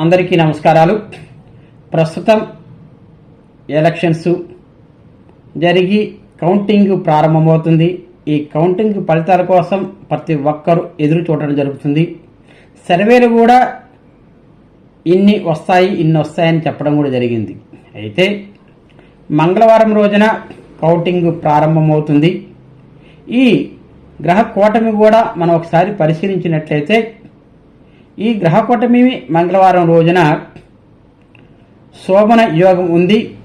అందరికీ నమస్కారాలు. ప్రస్తుతం ఎలక్షన్స్ జరిగి కౌంటింగ్ ప్రారంభమవుతుంది. ఈ కౌంటింగ్ ఫలితాల కోసం ప్రతి ఒక్కరూ ఎదురు చూడడం జరుగుతుంది. సర్వేలు కూడా ఇన్ని వస్తాయి ఇన్ని వస్తాయని చెప్పడం కూడా జరిగింది. అయితే మంగళవారం రోజున కౌంటింగ్ ప్రారంభమవుతుంది. ఈ గ్రహ కూటమి కూడా మనం ఒకసారి పరిశీలించినట్లయితే ఈ గ్రహకూటమి మంగళవారం రోజున శోభన యోగం ఉంది.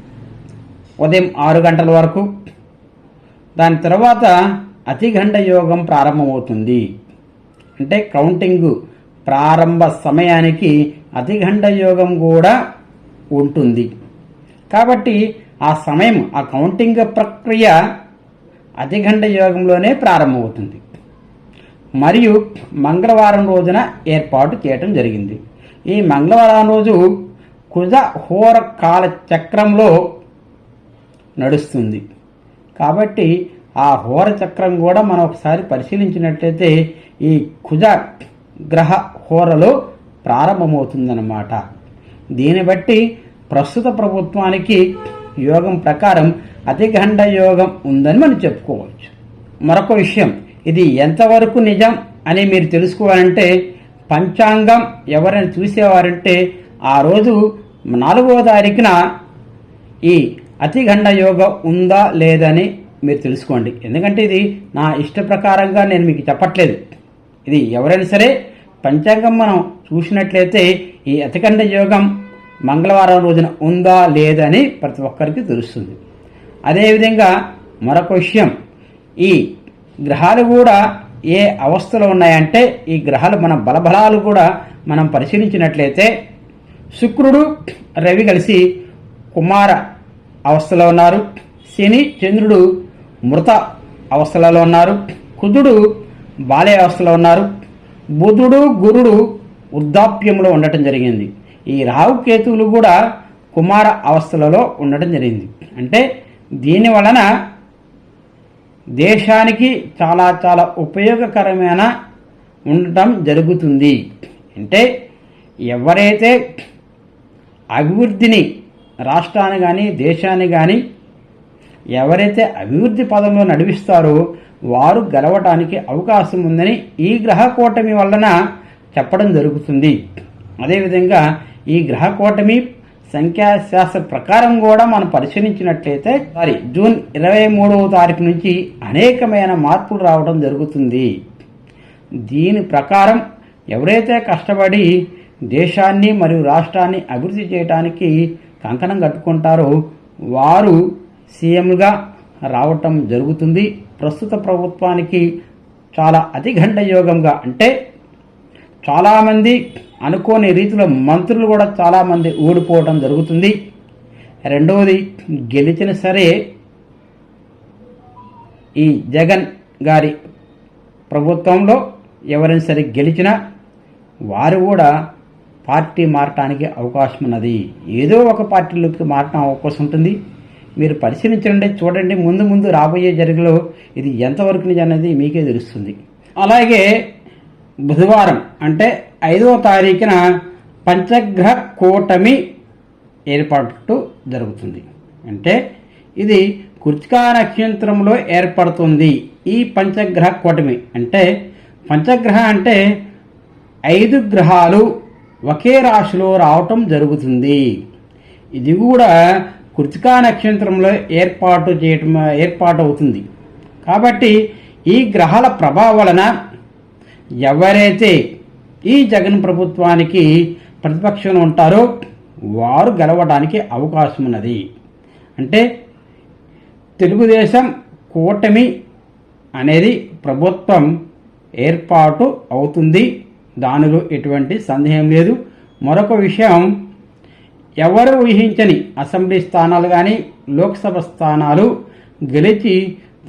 ఉదయం ఆరు గంటల వరకు. దాని తర్వాత అతిగండ యోగం ప్రారంభమవుతుంది. అంటే కౌంటింగ్ ప్రారంభ సమయానికి అతిగండ యోగం కూడా ఉంటుంది. కాబట్టి ఆ సమయం ఆ కౌంటింగ్ ప్రక్రియ అతిగండ యోగంలోనే ప్రారంభమవుతుంది. మరియు మంగళవారం రోజున ఏర్పాటు చేయటం జరిగింది. ఈ మంగళవారం రోజు కుజ హోర కాల చక్రంలో నడుస్తుంది. కాబట్టి ఆ హోర చక్రం కూడా మనం ఒకసారి పరిశీలించినట్లయితే ఈ కుజ గ్రహ హోరలో ప్రారంభమవుతుందన్నమాట. దీన్ని బట్టి ప్రస్తుత ప్రభుత్వానికి యోగం ప్రకారం అతిగండ యోగం ఉందని మనం చెప్పుకోవచ్చు. మరొక విషయం. ఇది ఎంతవరకు నిజం అని మీరు తెలుసుకోవాలంటే పంచాంగం ఎవరైనా చూసేవారంటే ఆ రోజు నాలుగవ తారీఖున ఈ అతిగండ యోగం ఉందా లేదని మీరు తెలుసుకోండి. ఎందుకంటే ఇది నా ఇష్ట ప్రకారంగా నేను మీకు చెప్పట్లేదు. ఇది ఎవరైనా సరే పంచాంగం మనం చూసినట్లయితే ఈ అతిగండ యోగం మంగళవారం రోజున ఉందా లేదని ప్రతి ఒక్కరికి తెలుస్తుంది. అదేవిధంగా మరొక విషయం ఈ గ్రహాలు కూడా ఏ అవస్థలో ఉన్నాయంటే ఈ గ్రహాలు మన బలబలాలు కూడా మనం పరిశీలించినట్లయితే శుక్రుడు రవి కలిసి కుమార అవస్థలో ఉన్నారు. శని చంద్రుడు మృత అవస్థలలో ఉన్నారు. కుజుడు బాల్య అవస్థలో ఉన్నారు. బుధుడు గురుడు వృద్ధాప్యంలో ఉండటం జరిగింది. ఈ రాహుకేతువులు కూడా కుమార అవస్థలలో ఉండటం జరిగింది. అంటే దీని వలన దేశానికి చాలా చాలా ఉపయోగకరమైన ఉండటం జరుగుతుంది. అంటే ఎవరైతే అభివృద్ధిని రాష్ట్రాన్ని కానీ దేశాన్ని కానీ ఎవరైతే అభివృద్ధి పదంలో నడిపిస్తారో వారు గెలవటానికి అవకాశం ఉందని ఈ గ్రహ కూటమి వలన చెప్పడం జరుగుతుంది. అదేవిధంగా ఈ గ్రహ కూటమి సంఖ్యాశాస్త్ర ప్రకారం కూడా మనం పరిశీలించినట్లయితే సారీ జూన్ ఇరవై మూడవ తారీఖు నుంచి అనేకమైన మార్పులు రావడం జరుగుతుంది. దీని ప్రకారం ఎవరైతే కష్టపడి దేశాన్ని మరియు రాష్ట్రాన్ని అభివృద్ధి చేయడానికి కంకణం కట్టుకుంటారో వారు సీఎంగా రావటం జరుగుతుంది. ప్రస్తుత ప్రభుత్వానికి చాలా అతిగంట యోగంగా అంటే చాలామంది అనుకోని రీతిలో మంత్రులు కూడా చాలామంది ఊడిపోవడం జరుగుతుంది. రెండవది గెలిచిన సరే ఈ జగన్ గారి ప్రభుత్వంలో ఎవరైనా సరే గెలిచినా వారు కూడా పార్టీ మారటానికి అవకాశం ఉన్నది. ఏదో ఒక పార్టీలోకి మారటం అవకాశం ఉంటుంది. మీరు పరిశీలించండి చూడండి ముందు ముందు రాబోయే జరిగిలో ఇది ఎంతవరకు నిజం అనేది మీకే తెలుస్తుంది. అలాగే బుధవారం అంటే ఐదవ తారీఖున పంచగ్రహ కూటమి ఏర్పాటు జరుగుతుంది. అంటే ఇది కృతికా నక్షత్రంలో ఏర్పడుతుంది ఈ పంచగ్రహ కూటమి. అంటే పంచగ్రహ అంటే ఐదు గ్రహాలు ఒకే రాశిలో రావటం జరుగుతుంది. ఇది కూడా కృతికా నక్షత్రంలో ఏర్పాటు చేయటం ఏర్పాటు అవుతుంది కాబట్టి ఈ గ్రహాల ప్రభావం వలన ఎవరైతే ఈ జగన్ ప్రభుత్వానికి ప్రతిపక్షంలో ఉంటారో వారు గెలవడానికి అవకాశం ఉన్నది అంటే తెలుగుదేశం కూటమి అనేది ప్రభుత్వం ఏర్పాటు అవుతుంది. దానిలో ఎటువంటి సందేహం లేదు. మరొక విషయం ఎవరు ఊహించని అసెంబ్లీ స్థానాలు కానీ లోక్సభ స్థానాలు గెలిచి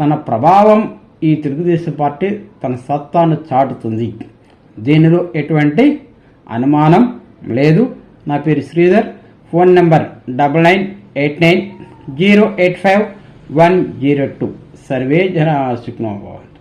తన ప్రభావం ఈ తెలుగుదేశం పార్టీ తన సత్తాను చాటుతుంది. దీనిలో ఎటువంటి అనుమానం లేదు. నా పేరు Sridhar. Phone number double nine eight nine zero eight five one zero two. Survey జన సుఖనోభవంతు